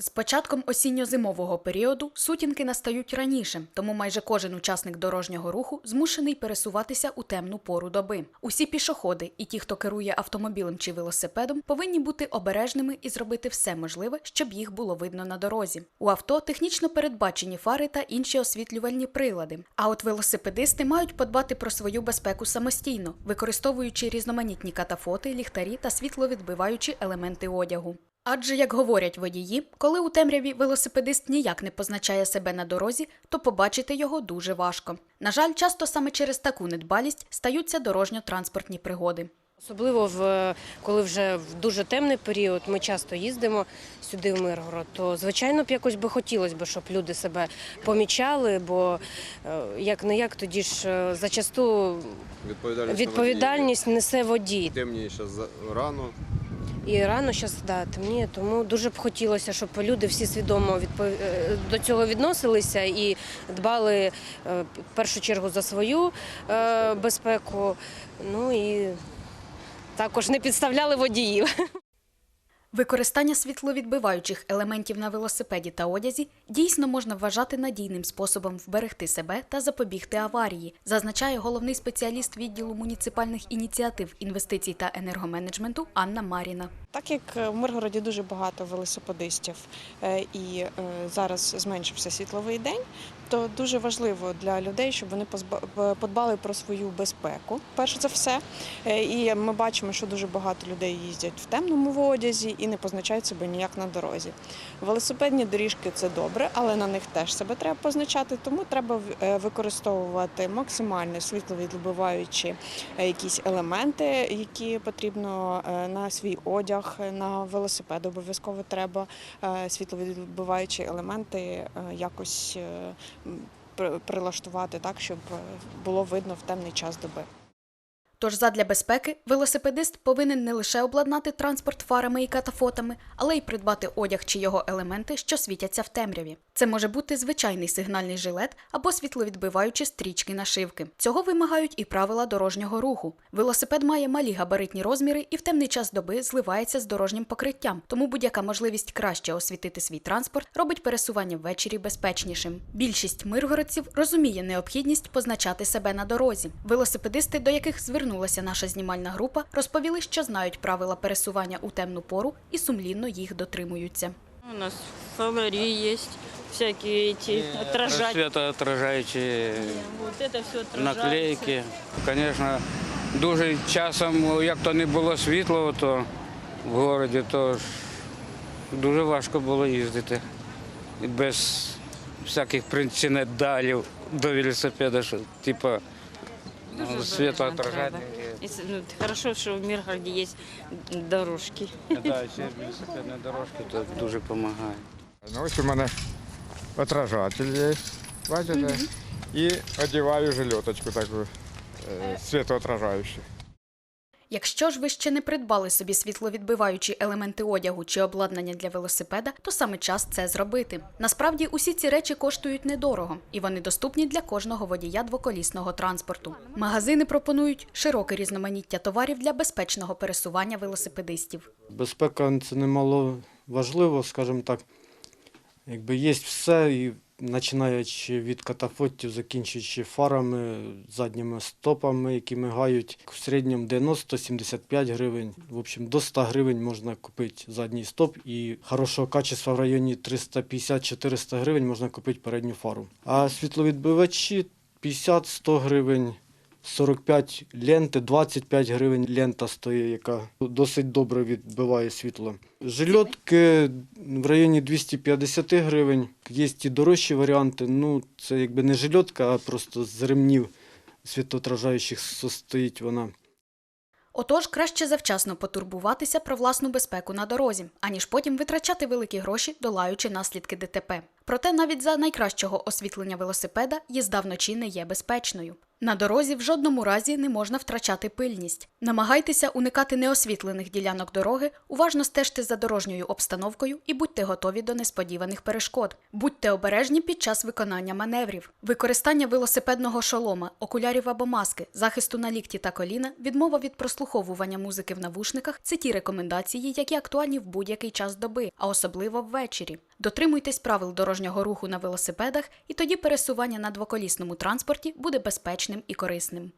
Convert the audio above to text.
З початком осінньо-зимового періоду сутінки настають раніше, тому майже кожен учасник дорожнього руху змушений пересуватися у темну пору доби. Усі пішоходи і ті, хто керує автомобілем чи велосипедом, повинні бути обережними і зробити все можливе, щоб їх було видно на дорозі. У авто технічно передбачені фари та інші освітлювальні прилади. А от велосипедисти мають подбати про свою безпеку самостійно, використовуючи різноманітні катафоти, ліхтарі та світловідбиваючі елементи одягу. Адже, як говорять водії, коли у темряві велосипедист ніяк не позначає себе на дорозі, то побачити його дуже важко. На жаль, часто саме через таку недбалість стаються дорожньо-транспортні пригоди. Особливо в коли вже в дуже темний період, ми часто їздимо сюди в Миргород, то звичайно б якось би хотілося б, щоб люди себе помічали, бо е, як не як тоді ж е, зачасту Відповідальність, відповідальність несе водій. Темніше за- рано. І рано зараз да, темніє, тому дуже б хотілося, щоб люди всі свідомо відпов- е, до цього відносилися і дбали е, в першу чергу за свою е, безпеку. Ну і також не підставляли водіїв. Використання світловідбиваючих елементів на велосипеді та одязі дійсно можна вважати надійним способом вберегти себе та запобігти аварії, зазначає головний спеціаліст відділу муніципальних ініціатив, інвестицій та енергоменеджменту Анна Маріна. Так як е, в Миргороді дуже багато велосипедистів е, і е, зараз зменшився світловий день, то дуже важливо для людей, щоб вони подбали про свою безпеку. Перш за все, і ми бачимо, що дуже багато людей їздять в темному одязі і не позначають себе ніяк на дорозі. Велосипедні доріжки це добре, але на них теж себе треба позначати, тому треба е, використовувати максимально світловідбиваючі е, якісь елементи, які потрібно е, на свій одяг, на велосипед обов'язково треба світловідбиваючі елементи якось прилаштувати так, щоб було видно в темний час доби. Тож задля безпеки велосипедист повинен не лише обладнати транспорт фарами і катафотами, але й придбати одяг чи його елементи, що світяться в темряві. Це може бути звичайний сигнальний жилет або світловідбиваючі стрічки нашивки. Цього вимагають і правила дорожнього руху. Велосипед має малі габаритні розміри і в темний час доби зливається з дорожнім покриттям, тому будь-яка можливість краще освітити свій транспорт робить пересування ввечері безпечнішим. Більшість миргородців розуміє необхідність позначати себе на дорозі. Велосипедисти, до яких звернулася наша знімальна група, розповіли, що знають правила пересування у темну пору і сумлінно їх дотримуються. У нас фонари есть, всякие эти отражатели. Светоотражаючі Вот это все отражается. наклейки. Звісно, дуже часом, як то не було світло, то в місті, то дуже важко було їздити. Без всяких принципіалів до велосипеда, що типу Дуже ну, світоотражателі. треба. Ну, хорошо, що в Міргороді є дорожки. Да, ще велосипедні дорожки, то дуже допомагає. Ну, ось у мене отражатель є, бачите? І одягаю жилеточку таку е, світоотражаючу. Якщо ж ви ще не придбали собі світловідбиваючі елементи одягу чи обладнання для велосипеда, то саме час це зробити. Насправді усі ці речі коштують недорого, і вони доступні для кожного водія двоколісного транспорту. Магазини пропонують широке різноманіття товарів для безпечного пересування велосипедистів. Безпека це немало важливо, скажімо так. Якби є все, і починаючи від катафотів, закінчуючи фарами, задніми стопами, які мигають в середньому 90-75 гривень. В общем, до 100 гривень можна купити задній стоп і хорошого качества в районі 350-400 гривень можна купити передню фару. А світловідбивачі 50-100 гривень. 45 ленти, 25 гривень лента стоїть, яка досить добре відбиває світло. Жильотки в районі 250 гривень. Є і дорожчі варіанти. Ну, це якби не жильотка, а просто з ремнів світоотражаючих состоїть вона. Отож, краще завчасно потурбуватися про власну безпеку на дорозі, аніж потім витрачати великі гроші, долаючи наслідки ДТП. Проте навіть за найкращого освітлення велосипеда їзда вночі не є безпечною. На дорозі в жодному разі не можна втрачати пильність. Намагайтеся уникати неосвітлених ділянок дороги, уважно стежте за дорожньою обстановкою і будьте готові до несподіваних перешкод. Будьте обережні під час виконання маневрів. Використання велосипедного шолома, окулярів або маски, захисту на лікті та коліна, відмова від прослуховування музики в навушниках це ті рекомендації, які актуальні в будь-який час доби, а особливо ввечері. Дотримуйтесь правил дорожнього руху на велосипедах, і тоді пересування на двоколісному транспорті буде безпечним і корисним.